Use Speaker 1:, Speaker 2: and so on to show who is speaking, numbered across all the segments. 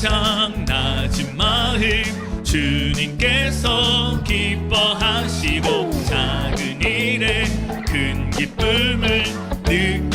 Speaker 1: 고장나지 마음 주님께서 기뻐하시고 작은 일에 큰 기쁨을 느끼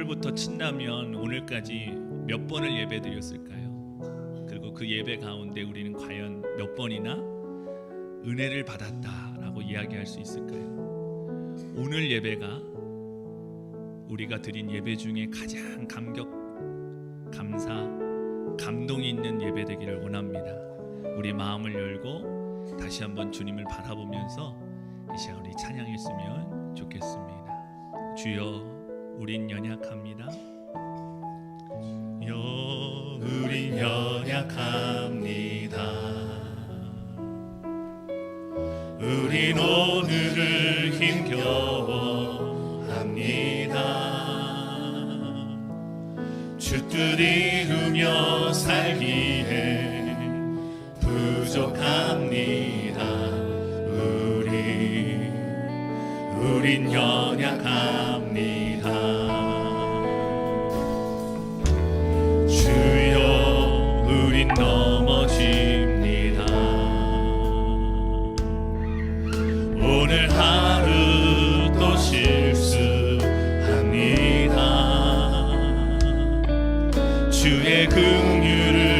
Speaker 1: 6월부터 친다면 오늘까지 몇 번을 예배드렸을까요? 그리고 그 예배 가운데 우리는 과연 몇 번이나 은혜를 받았다라고 이야기할 수 있을까요? 오늘 예배가 우리가 드린 예배 중에 가장 감격, 감사, 감동이 있는 예배 되기를 원합니다. 우리 마음을 열고 다시 한번 주님을 바라보면서 이 시간 우리 찬양했으면 좋겠습니다. 주여 우린 연약합니다. 여 우린 연약합니다. 우린 오늘을 힘겨워합니다. 주뜻이루며 살기에 부족합니다. 우리 우린 연약합니다. 넘어집니다. 오늘 하루 또 실수합니다. 주의 긍휼을